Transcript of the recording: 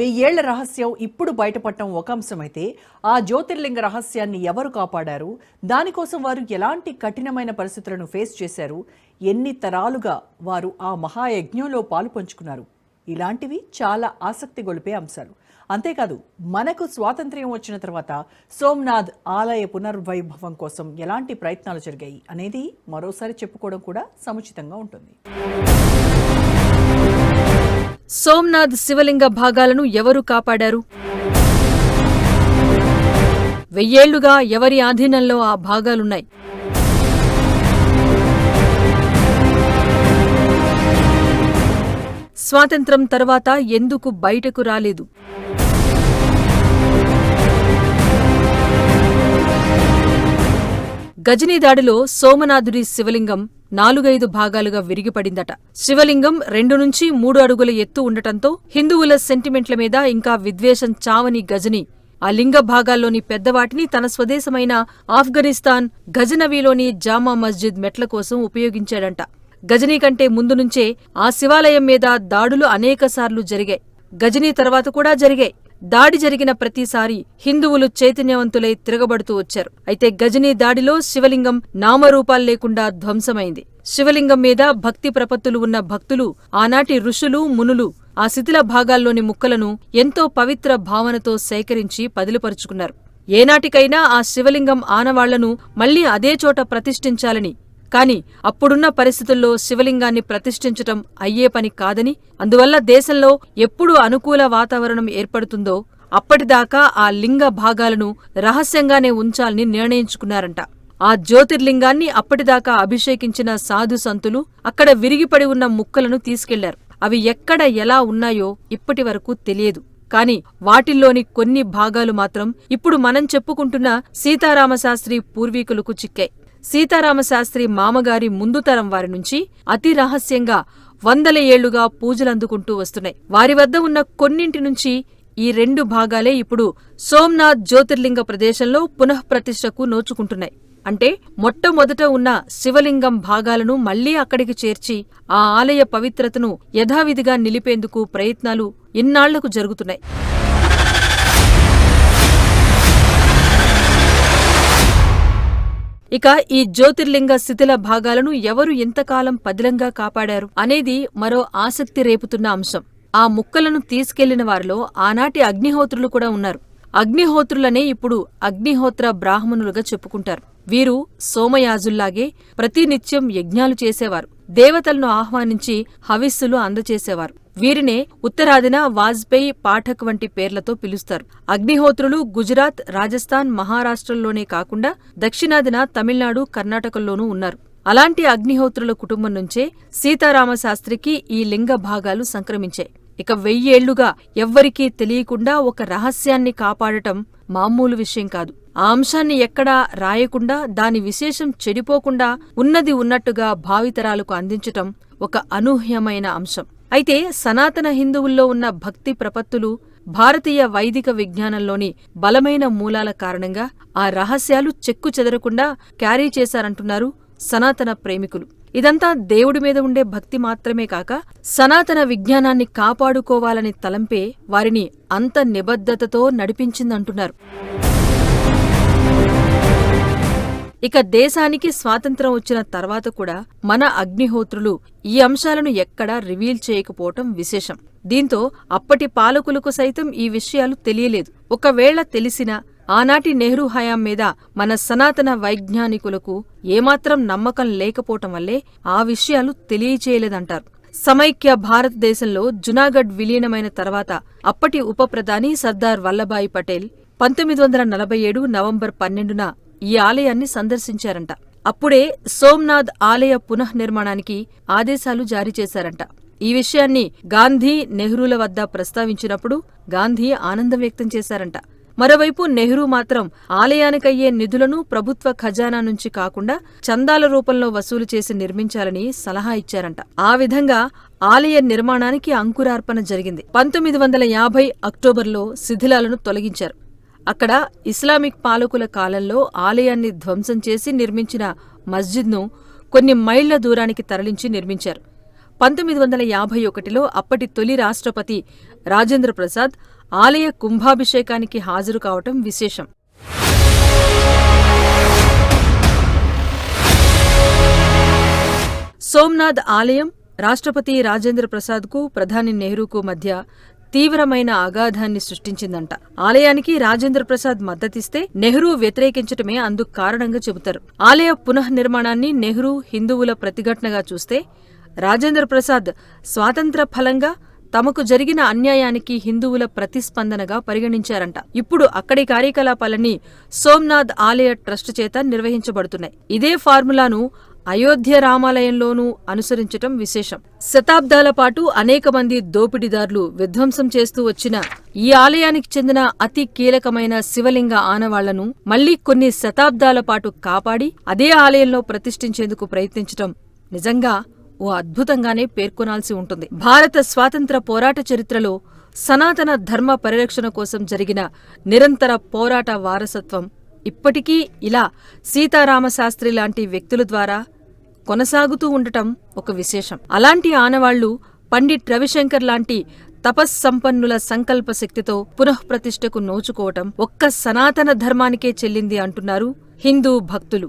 వెయ్యేళ్ళ రహస్యం ఇప్పుడు బయటపడటం ఒక అంశమైతే ఆ జ్యోతిర్లింగ రహస్యాన్ని ఎవరు కాపాడారు? దానికోసం వారు ఎలాంటి కఠినమైన పరిస్థితులను ఫేస్ చేశారు? ఎన్ని తరాలుగా వారు ఆ మహాయజ్ఞంలో పాలు పంచుకున్నారు? ఇలాంటివి చాలా ఆసక్తి గొలిపే అంశాలు. అంతేకాదు మనకు స్వాతంత్ర్యం వచ్చిన తర్వాత సోమనాథ్ ఆలయ పునర్వైభవం కోసం ఎలాంటి ప్రయత్నాలు జరిగాయి అనేది మరోసారి చెప్పుకోవడం కూడా సముచితంగా ఉంటుంది. సోమ్నాథ్ శివలింగ భాగాలను ఎవరు కాపాడారు? వెయ్యేళ్ళుగా ఎవరి ఆధీనంలో ఆ భాగాలున్నాయి? స్వాతంత్రం తర్వాత ఎందుకు బయటకు రాలేదు? గజనీ దాడిలో సోమనాథుడి శివలింగం నాలుగైదు భాగాలుగా విరిగిపడిందట. శివలింగం రెండు నుంచి మూడు అడుగుల ఎత్తు ఉండటంతో హిందువుల సెంటిమెంట్ల మీద ఇంకా విద్వేషం చావని గజని ఆ లింగ భాగాల్లోని పెద్దవాటిని తన స్వదేశమైన ఆఫ్ఘనిస్తాన్ గజనవీలోని జామా మస్జిద్ మెట్ల కోసం ఉపయోగించాడంట. గజనీ కంటే ముందు నుంచే ఆ శివాలయం మీద దాడులు అనేకసార్లు జరిగాయి. గజనీ తర్వాత కూడా జరిగాయి. దాడి జరిగిన ప్రతిసారి హిందువులు చైతన్యవంతులై తిరగబడుతూ వచ్చారు. అయితే గజనీ దాడిలో శివలింగం నామరూపాలు లేకుండా ధ్వంసమైంది. శివలింగం మీద భక్తి ప్రపత్తులు ఉన్న భక్తులు ఆనాటి ఋషులు మునులు ఆ శిథిల భాగాల్లోని ముక్కలను ఎంతో పవిత్ర భావనతో సేకరించి పదిలుపరుచుకున్నారు. ఏనాటికైనా ఆ శివలింగం ఆనవాళ్ళను మళ్ళీ అదే చోట ప్రతిష్ఠించాలని కాని అప్పుడున్న పరిస్థితుల్లో శివలింగాన్ని ప్రతిష్ఠించటం అయ్యే పని కాదని అందువల్ల దేశంలో ఎప్పుడు అనుకూల వాతావరణం ఏర్పడుతుందో అప్పటిదాకా ఆ లింగ భాగాలను రహస్యంగానే ఉంచాలని నిర్ణయించుకున్నారంట. ఆ జ్యోతిర్లింగాన్ని అప్పటిదాకా అభిషేకించిన సాధు సంతులు అక్కడ విరిగిపడి ఉన్న ముక్కలను తీసుకెళ్ళారు. అవి ఎక్కడ ఎలా ఉన్నాయో ఇప్పటి వరకు తెలియదు. కాని వాటిల్లోని కొన్ని భాగాలు మాత్రం ఇప్పుడు మనం చెప్పుకుంటున్న సీతారామశాస్త్రి పూర్వీకులకు చిక్కాయి. సీతారామశాస్త్రి మామగారి ముందు తరం వారి నుంచి అతి రహస్యంగా వందల ఏళ్ళుగా పూజలందుకుంటూ వస్తున్నాయి. వారి వద్ద ఉన్న కొన్నింటి నుంచి ఈ రెండు భాగాలే ఇప్పుడు సోమ్నాథ్ జ్యోతిర్లింగ ప్రదేశంలో పునఃప్రతిష్టకు నోచుకుంటున్నాయి. అంటే మొట్టమొదట ఉన్న శివలింగం భాగాలను మళ్ళీ అక్కడికి చేర్చి ఆ ఆలయ పవిత్రతను యథావిధిగా నిలిపేందుకు ప్రయత్నాలు ఇన్నాళ్ళకు జరుగుతున్నాయి. ఇక ఈ జ్యోతిర్లింగ శిథిల భాగాలను ఎవరు ఎంతకాలం పదిలంగా కాపాడారు అనేది మరో ఆసక్తి రేపుతున్న అంశం. ఆ ముక్కలను తీసుకెళ్ళిన వారిలో ఆనాటి అగ్నిహోత్రులు కూడా ఉన్నారు. అగ్నిహోత్రులనే ఇప్పుడు అగ్నిహోత్ర బ్రాహ్మణులుగా చెప్పుకుంటారు. వీరు సోమయాజుల్లాగే ప్రతినిత్యం యజ్ఞాలు చేసేవారు. దేవతలను ఆహ్వానించి హవిస్సులు అందచేసేవారు. వీరినే ఉత్తరాదిన వాజ్పేయి పాఠక్ వంటి పేర్లతో పిలుస్తారు. అగ్నిహోత్రులు గుజరాత్ రాజస్థాన్ మహారాష్ట్రల్లోనే కాకుండా దక్షిణాదిన తమిళనాడు కర్ణాటకల్లోనూ ఉన్నారు. అలాంటి అగ్నిహోత్రుల కుటుంబం నుంచే సీతారామశాస్త్రికి ఈ లింగ భాగాలు సంక్రమించాయి. ఇక వెయ్యేళ్ళుగా ఎవ్వరికీ తెలియకుండా ఒక రహస్యాన్ని కాపాడటం మామూలు విషయం కాదు. ఆ అంశాన్ని ఎక్కడా రాయకుండా దాని విశేషం చెడిపోకుండా ఉన్నది ఉన్నట్టుగా భావితరాలకు అందించటం ఒక అనూహ్యమైన అంశం. అయితే సనాతన హిందువుల్లో ఉన్న భక్తి ప్రపత్తులు భారతీయ వైదిక విజ్ఞానంలోని బలమైన మూలాల కారణంగా ఆ రహస్యాలు చెక్కు చెదరకుండా క్యారీ చేశారంటున్నారు సనాతన ప్రేమికులు. ఇదంతా దేవుడి మీద ఉండే భక్తి మాత్రమే కాక సనాతన విజ్ఞానాన్ని కాపాడుకోవాలని తలంపే వారిని అంత నిబద్ధతతో నడిపించిందంటున్నారు. ఇక దేశానికి స్వాతంత్రం వచ్చిన తర్వాత కూడా మన అగ్నిహోత్రులు ఈ అంశాలను ఎక్కడా రివీల్ చేయకపోవటం విశేషం. దీంతో అప్పటి పాలకులకు సైతం ఈ విషయాలు తెలియలేదు. ఒకవేళ తెలిసినా ఆనాటి నెహ్రూ హయాం మీద మన సనాతన వైజ్ఞానికులకు ఏమాత్రం నమ్మకం లేకపోవటం వల్లే ఆ విషయాలు తెలియచేయలేదంటారు. సమైక్య భారతదేశంలో జునాగఢ్ విలీనమైన తర్వాత అప్పటి ఉప ప్రధాని సర్దార్ వల్లభాయ్ పటేల్ పంతొమ్మిది వందల నలభై ఏడు నవంబర్ పన్నెండున ఈ ఆలయాన్ని సందర్శించారంట. అప్పుడే సోమ్నాథ్ ఆలయ పునఃనిర్మాణానికి ఆదేశాలు జారీ చేశారంట. ఈ విషయాన్ని గాంధీ నెహ్రూల వద్ద ప్రస్తావించినప్పుడు గాంధీ ఆనందం వ్యక్తం చేశారంట. మరోవైపు నెహ్రూ మాత్రం ఆలయానికయ్యే నిధులను ప్రభుత్వ ఖజానా నుంచి కాకుండా చందాల రూపంలో వసూలు చేసి నిర్మించాలని సలహా ఇచ్చారంట. ఆ విధంగా ఆలయ నిర్మాణానికి అంకురార్పణ జరిగింది. పంతొమ్మిది వందల యాభై అక్టోబర్లో శిథిలాలను తొలగించారు. అక్కడ ఇస్లామిక్ పాలకుల కాలంలో ఆలయాన్ని ధ్వంసం చేసి నిర్మించిన మస్జిద్ను కొన్ని మైళ్ళ దూరానికి తరలించి నిర్మించారు. పంతొమ్మిది వందల యాభై ఒకటిలో అప్పటి తొలి రాష్ట్రపతి రాజేంద్ర ప్రసాద్ ఆలయ కుంభాభిషేకానికి హాజరు కావటం విశేషం. సోమ్నాథ్ ఆలయం రాష్ట్రపతి రాజేంద్ర ప్రసాద్కు ప్రధాని నెహ్రూకు మధ్య తీవ్రమైన అగాధాన్ని సృష్టించిందంట. ఆలయానికి రాజేంద్ర ప్రసాద్ మద్దతిస్తే నెహ్రూ వ్యతిరేకించటమే అందుకు కారణంగా చెబుతారు. ఆలయ పునఃనిర్మాణాన్ని నెహ్రూ హిందువుల ప్రతిఘటనగా చూస్తే రాజేంద్ర ప్రసాద్ స్వాతంత్ర ఫలంగా తమకు జరిగిన అన్యాయానికి హిందువుల ప్రతిస్పందనగా పరిగణించారంట. ఇప్పుడు అక్కడి కార్యకలాపాలన్నీ సోమ్నాథ్ ఆలయ ట్రస్ట్ చేత నిర్వహించబడుతున్నాయి. ఇదే ఫార్ములాను అయోధ్య రామాలయంలోనూ అనుసరించటం విశేషం. శతాబ్దాల పాటు అనేక మంది దోపిడీదారులు విధ్వంసం చేస్తూ వచ్చిన ఈ ఆలయానికి చెందిన అతి కీలకమైన శివలింగ ఆనవాళ్ళను మళ్ళీ కొన్ని శతాబ్దాల పాటు కాపాడి అదే ఆలయంలో ప్రతిష్ఠించేందుకు ప్రయత్నించటం నిజంగా ఓ అద్భుతంగానే పేర్కొనాల్సి ఉంటుంది. భారత స్వాతంత్ర పోరాట చరిత్రలో సనాతన ధర్మ పరిరక్షణ కోసం జరిగిన నిరంతర పోరాట వారసత్వం ఇప్పటికీ ఇలా సీతారామశాస్త్రి లాంటి వ్యక్తుల ద్వారా కొనసాగుతూ ఉండటం ఒక విశేషం. అలాంటి ఆనవాళ్ళు పండిట్ రవిశంకర్ లాంటి తపస్సంపన్నుల సంకల్ప శక్తితో పునఃప్రతిష్ఠకు నోచుకోవటం ఒక్క సనాతన ధర్మానికే చెల్లింది అంటున్నారు హిందూ భక్తులు.